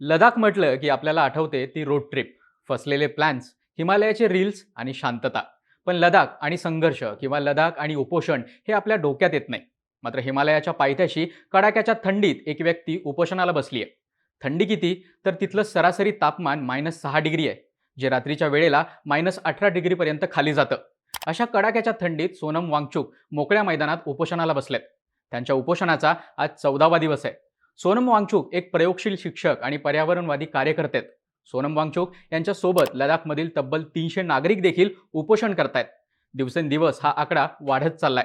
लडाख म्हटलं की आपल्याला आठवते ती रोड ट्रिप फसलेले प्लॅन्स हिमालयाचे रील्स आणि शांतता. पण लडाख आणि संघर्ष किंवा लडाख आणि उपोषण हे आपल्या डोक्यात येत नाही. मात्र हिमालयाच्या पायथ्याशी कडाक्याच्या थंडीत एक व्यक्ती उपोषणाला बसली आहे. थंडी किती? तर तिथलं सरासरी तापमान मायनस सहा डिग्री आहे जे रात्रीच्या वेळेला मायनस अठरा डिग्रीपर्यंत खाली जातं. अशा कडाक्याच्या थंडीत सोनम वांगचूक मोकळ्या मैदानात उपोषणाला बसलेत. त्यांच्या उपोषणाचा आज चौदावा दिवस आहे. सोनम वांगचूक एक प्रयोगशील शिक्षक आणि पर्यावरणवादी कार्यकर्ते आहेत. सोनम वांगचूक यांच्यासोबत लडाखमधील तब्बल तीनशे नागरिक देखील उपोषण करतायत. दिवसेंदिवस हा आकडा वाढत चाललाय.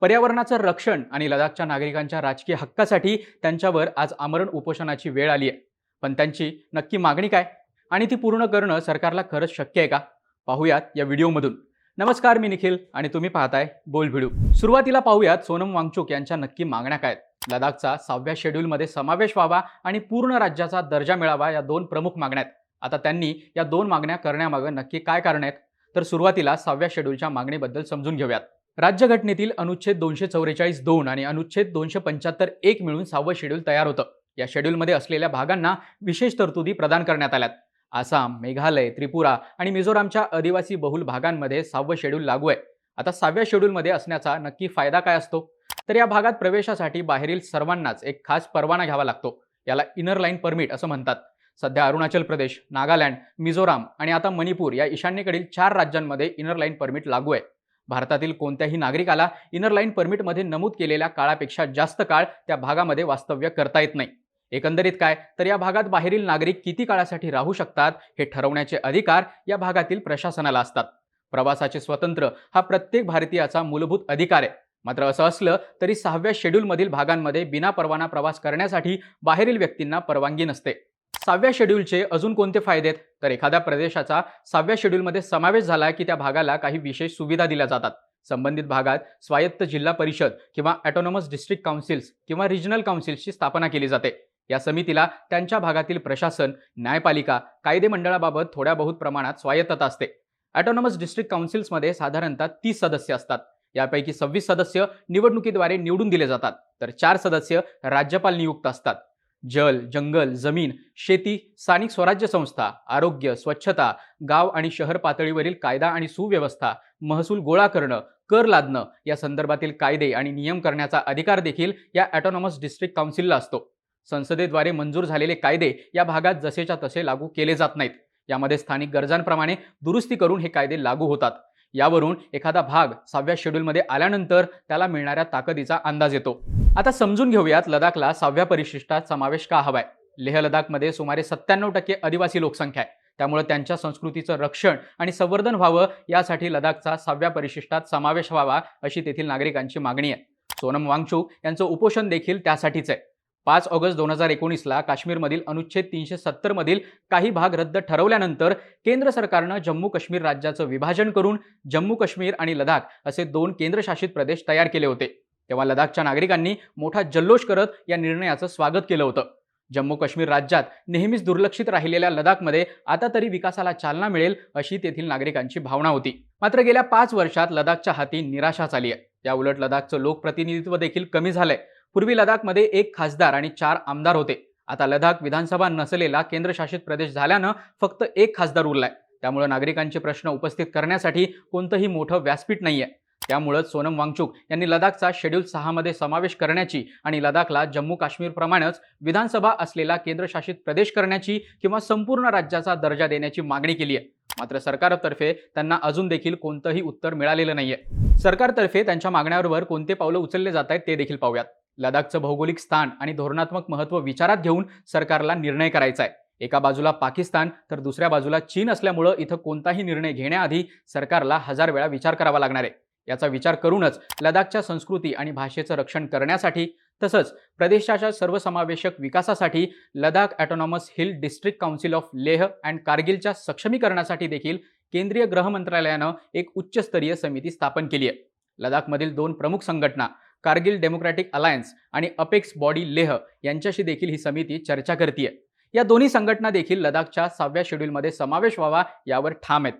पर्यावरणाचं रक्षण आणि लडाखच्या नागरिकांच्या राजकीय हक्कासाठी त्यांच्यावर आज आमरण उपोषणाची वेळ आली आहे. पण त्यांची नक्की मागणी काय? आणि ती पूर्ण करणं सरकारला खरंच शक्य आहे का? पाहूयात या व्हिडिओमधून. नमस्कार मी निखिल आणि तुम्ही पाहताय बोल भिडू सुरुवातीला पाहूयात सोनम वांगचूक यांच्या नक्की मागण्या काय आहेत. लडाखचा सहाव्या शेड्यूलमध्ये समावेश व्हावा आणि पूर्ण राज्याचा दर्जा मिळावा या दोन प्रमुख मागण्या आहेत. आता त्यांनी या दोन मागण्या करण्यामागं नक्की काय कारण आहेत? तर सुरुवातीला सहाव्या शेड्यूलच्या मागणीबद्दल समजून घेऊयात. राज्यघटनेतील अनुच्छेद दोनशे चौवेचाळीस दोन आणि अनुच्छेद दोनशे पंच्याहत्तर एक मिळून सहावं शेड्यूल तयार होतं. या शेड्यूलमध्ये असलेल्या भागांना विशेष तरतुदी प्रदान करण्यात आल्यात. आसाम मेघालय त्रिपुरा आणि मिझोरामच्या आदिवासी बहुल भागांमध्ये सहावं शेड्यूल लागू आहे. आता सहाव्या शेड्यूलमध्ये असण्याचा नक्की फायदा काय असतो? तर या भागात प्रवेशासाठी बाहेरील सर्वांनाच एक खास परवाना घ्यावा लागतो. याला इनर लाईन परमिट असं म्हणतात. सध्या अरुणाचल प्रदेश नागालँड मिझोराम आणि आता मणिपूर या ईशान्येकडील चार राज्यांमध्ये इनर लाईन परमिट लागू आहे. भारतातील कोणत्याही नागरिकाला इनर लाईन परमिटमध्ये नमूद केलेल्या काळापेक्षा जास्त काळ त्या भागामध्ये वास्तव्य करता येत नाही. एकंदरीत काय? तर या भागात बाहेरील नागरिक किती काळासाठी राहू शकतात हे ठरवण्याचे अधिकार या भागातील प्रशासनाला असतात. प्रवासाचे स्वतंत्र हा प्रत्येक भारतीयाचा मूलभूत अधिकार आहे. मात्र असं असलं तरी सहाव्या शेड्यूलमधील भागांमध्ये बिना परवाना प्रवास करण्यासाठी बाहेरील व्यक्तींना परवानगी नसते. सहाव्या शेड्यूलचे अजून कोणते फायदे आहेत? तर एखाद्या प्रदेशाचा सहाव्या शेड्यूलमध्ये समावेश झाला की त्या भागाला काही विशेष सुविधा दिल्या जातात. संबंधित भागात स्वायत्त जिल्हा परिषद किंवा ॲटोनॉमस डिस्ट्रिक्ट काउन्सिल्स किंवा रिजनल काउन्सिल्सची स्थापना केली जाते. या समितीला त्यांच्या भागातील प्रशासन न्यायपालिका कायदे मंडळाबाबत थोड्या बहुत प्रमाणात स्वायत्तता असते. ॲटोनॉमस डिस्ट्रिक्ट काउन्सिल्समध्ये साधारणतः तीस सदस्य असतात. यापैकी सव्वीस सदस्य निवडणुकीद्वारे निवडून दिले जातात. तर चार सदस्य राज्यपाल नियुक्त असतात. जल जंगल जमीन शेती स्थानिक स्वराज्य संस्था आरोग्य स्वच्छता गाव आणि शहर पातळीवरील कायदा आणि सुव्यवस्था महसूल गोळा करणं कर लादणं या संदर्भातील कायदे आणि नियम करण्याचा अधिकार देखील या ऑटोनॉमस डिस्ट्रिक्ट काउन्सिलला असतो. संसदेद्वारे मंजूर झालेले कायदे या भागात जसेच्या तसे लागू केले जात नाहीत. यामध्ये स्थानिक गरजांप्रमाणे दुरुस्ती करून हे कायदे लागू होतात. यावरून एखादा भाग सहाव्या शेड्यूलमध्ये आल्यानंतर त्याला मिळणाऱ्या ताकदीचा अंदाज येतो. आता समजून घेऊयात लडाखला सहाव्या परिशिष्टात समावेश का हवाय? लेह लडाखमध्ये सुमारे सत्त्याण्णव टक्के आदिवासी लोकसंख्या आहे. त्यामुळे त्यांच्या संस्कृतीचं रक्षण आणि संवर्धन व्हावं यासाठी लडाखचा सहाव्या परिशिष्टात समावेश व्हावा अशी तेथील नागरिकांची मागणी आहे. सोनम वांगचूक यांचं उपोषण देखील त्यासाठीच आहे. पाच ऑगस्ट दोन हजार एकोणीसला काश्मीरमधील अनुच्छेद तीनशे सत्तरमधील काही भाग रद्द ठरवल्यानंतर केंद्र सरकारनं जम्मू काश्मीर राज्याचं विभाजन करून जम्मू काश्मीर आणि लडाख असे दोन केंद्रशासित प्रदेश तयार केले होते. तेव्हा लडाखच्या नागरिकांनी मोठा जल्लोष करत या निर्णयाचं स्वागत केलं होतं. जम्मू काश्मीर राज्यात नेहमीच दुर्लक्षित राहिलेल्या लडाखमध्ये आता तरी विकासाला चालना मिळेल अशी तेथील नागरिकांची भावना होती. मात्र गेल्या पाच वर्षात लडाखच्या हाती निराशाच आली आहे या उलट लडाखचं लोकप्रतिनिधित्व देखील कमी झालंय. पूर्वी लडाखमध्ये एक खासदार आणि चार आमदार होते. आता लडाख विधानसभा नसलेला केंद्रशासित प्रदेश झाल्यानं फक्त एक खासदार उरलाय. त्यामुळे नागरिकांचे प्रश्न उपस्थित करण्यासाठी कोणतंही मोठं व्यासपीठ नाहीये. त्यामुळंच सोनम वांगचूक यांनी लडाखचा शेड्यूल सहामध्ये समावेश करण्याची आणि लडाखला जम्मू काश्मीरप्रमाणेच विधानसभा असलेला केंद्रशासित प्रदेश करण्याची किंवा संपूर्ण राज्याचा दर्जा देण्याची मागणी केली आहे. मात्र सरकारतर्फे त्यांना अजून देखील कोणतंही उत्तर मिळालेलं नाहीये. सरकारतर्फे त्यांच्या मागण्यावर कोणते पावलं उचलले जात आहेत ते देखील पाहूयात. लडाखचं भौगोलिक स्थान आणि धोरणात्मक महत्त्व विचारात घेऊन सरकारला निर्णय करायचा आहे. एका बाजूला पाकिस्तान तर दुसऱ्या बाजूला चीन असल्यामुळं इथं कोणताही निर्णय घेण्याआधी सरकारला हजार वेळा विचार करावा लागणार आहे. याचा विचार करूनच लडाखच्या संस्कृती आणि भाषेचं रक्षण करण्यासाठी तसंच प्रदेशाच्या सर्वसमावेशक विकासासाठी Ladakh autonomous hill district council of Leh and कारगिलच्या सक्षमीकरणासाठी देखील केंद्रीय गृह मंत्रालयानं एक उच्चस्तरीय समिती स्थापन केली आहे. लडाखमधील दोन प्रमुख संघटना कारगिल डेमोक्रॅटिक अलायन्स आणि अपेक्स बॉडी लेह यांच्याशी देखील ही समिती चर्चा करते या दोन्ही संघटना देखील लडाखच्या सहाव्या शेड्यूलमध्ये समावेश व्हावा यावर ठाम आहेत.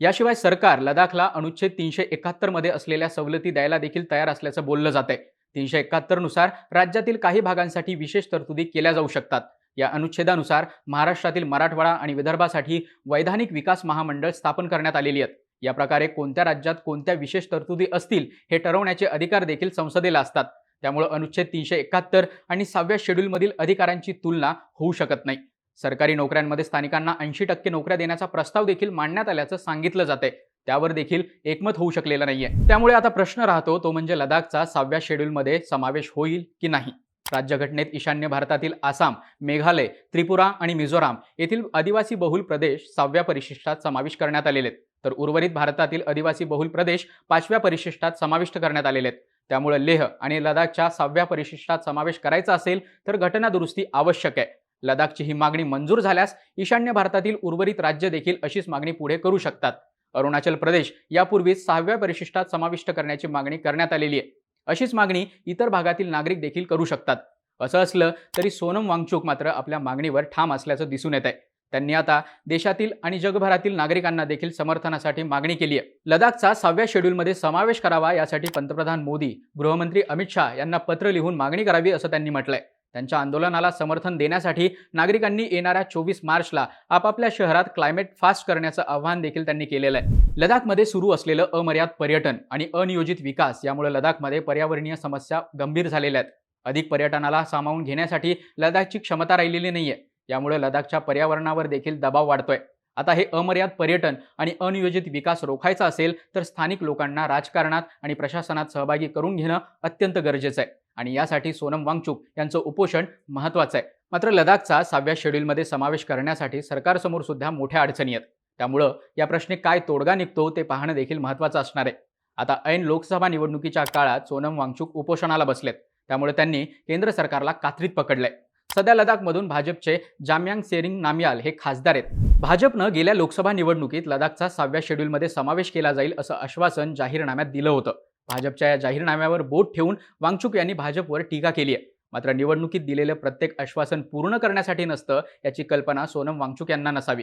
याशिवाय सरकार लडाखला अनुच्छेद तीनशे एकाहत्तरमध्ये असलेल्या सवलती द्यायला देखील तयार असल्याचं बोललं जात आहे तीनशे एकाहत्तरनुसार राज्यातील काही भागांसाठी विशेष तरतुदी केल्या जाऊ शकतात. या अनुच्छेदानुसार महाराष्ट्रातील मराठवाडा आणि विदर्भासाठी वैधानिक विकास महामंडळ स्थापन करण्यात आलेली आहेत. या प्रकारे कोणत्या राज्यात कोणत्या विशेष तरतुदी असतील हे ठरवण्याचे अधिकार देखील संसदेला असतात. त्यामुळे अनुच्छेद तीनशे एकाहत्तर आणि सहाव्या शेड्यूलमधील अधिकारांची तुलना होऊ शकत नाही. सरकारी नोकऱ्यांमध्ये स्थानिकांना ऐंशी टक्के नोकऱ्या देण्याचा प्रस्ताव देखील मांडण्यात आल्याचं सांगितलं जाते त्यावर देखील एकमत होऊ शकलेलं नाहीये. त्यामुळे आता प्रश्न राहतो तो म्हणजे लडाखचा सहाव्या शेड्यूलमध्ये समावेश होईल की नाही? राज्यघटनेत ईशान्य भारतातील आसाम मेघालय त्रिपुरा आणि मिझोराम येथील आदिवासी बहुल प्रदेश सहाव्या परिशिष्टात समाविष्ट करण्यात आलेले आहेत. तर उर्वरित भारतातील आदिवासी बहुल प्रदेश पाचव्या परिशिष्टात समाविष्ट करण्यात आलेले आहेत. त्यामुळे लेह आणि लडाखच्या सहाव्या परिशिष्टात समावेश करायचा असेल तर घटना दुरुस्ती आवश्यक आहे. लडाखची ही मागणी मंजूर झाल्यास ईशान्य भारतातील उर्वरित राज्य देखील अशीच मागणी पुढे करू शकतात. अरुणाचल प्रदेश यापूर्वीच सहाव्या परिशिष्टात समाविष्ट करण्याची मागणी करण्यात आलेली आहे. अशीच मागणी इतर भागातील नागरिक देखील करू शकतात. असं असलं तरी सोनम वांगचूक मात्र आपल्या मागणीवर ठाम असल्याचं दिसून येत आहे त्यांनी आता देशातील आणि जगभरातील नागरिकांना देखील समर्थनासाठी मागणी केली आहे लडाखचा सहाव्या शेड्यूलमध्ये समावेश करावा यासाठी पंतप्रधान मोदी गृहमंत्री अमित शहा यांना पत्र लिहून मागणी करावी असं त्यांनी म्हटलंय. त्यांच्या आंदोलनाला समर्थन देण्यासाठी नागरिकांनी येणाऱ्या चोवीस मार्चला आपापल्या शहरात क्लायमेट फास्ट करण्याचं आवाहन देखील त्यांनी केलेलं आहे. लडाखमध्ये सुरू असलेलं अमर्याद पर्यटन आणि अनियोजित विकास यामुळे लडाखमध्ये पर्यावरणीय समस्या गंभीर झालेल्या आहेत. अधिक पर्यटनाला सामावून घेण्यासाठी लडाखची क्षमता राहिलेली नाहीये. यामुळे लडाखच्या पर्यावरणावर देखील दबाव वाढतोय. आता हे अमर्याद पर्यटन आणि अनियोजित विकास रोखायचा असेल तर स्थानिक लोकांना राजकारणात आणि प्रशासनात सहभागी करून घेणं अत्यंत गरजेचं आहे. आणि यासाठी सोनम वांगचूक यांचं उपोषण महत्वाचं आहे. मात्र लडाखचा सहाव्या शेड्यूलमध्ये समावेश करण्यासाठी सरकारसमोर सुद्धा मोठ्या अडचणी आहेत. त्यामुळं या प्रश्नी काय तोडगा निघतो ते पाहणं देखील महत्त्वाचं असणार आहे. आता ऐन लोकसभा निवडणुकीच्या काळात सोनम वांगचूक उपोषणाला बसलेत. त्यामुळे त्यांनी केंद्र सरकारला कात्रीत पकडलंय. सध्या लडाखमधून भाजपचे जामयांग सेरिंग नामियाल हे खासदार आहेत. भाजपनं गेल्या लोकसभा निवडणुकीत लडाखचा सहाव्या शेड्यूलमध्ये समावेश केला जाईल असं आश्वासन जाहीरनाम्यात दिलं होतं. भाजपच्या या जाहीरनाम्यावर बोट ठेवून वांगचूक यांनी भाजपवर टीका केली आहे. मात्र निवडणुकीत दिलेलं प्रत्येक आश्वासन पूर्ण करण्यासाठी नसतं याची कल्पना सोनम वांगचूक यांना नसावी.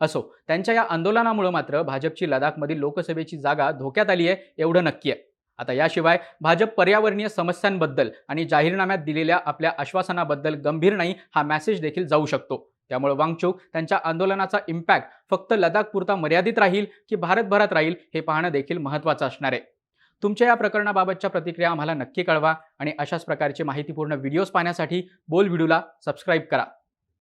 असो त्यांच्या या आंदोलनामुळे मात्र भाजपची लडाखमधील लोकसभेची जागा धोक्यात आली आहे एवढं नक्की आहे. आता याशिवाय भाजप पर्यावरणीय समस्यांबद्दल आणि जाहीरनाम्यात दिलेल्या आपल्या आश्वासनाबद्दल गंभीर नाही हा मेसेज देखील जाऊ शकतो. त्यामुळे वांगचूक त्यांच्या आंदोलनाचा इम्पॅक्ट फक्त लडाखपुरता मर्यादित राहील की भारतभरात राहील हे पाहणं देखील महत्त्वाचं असणार आहे. तुमच्या या प्रकरणाबाबतच्या प्रतिक्रिया आम्हाला नक्की कळवा आणि अशाच प्रकारचे माहितीपूर्ण व्हिडिओज पाहण्यासाठी बोल व्हिडिओला सबस्क्राईब करा.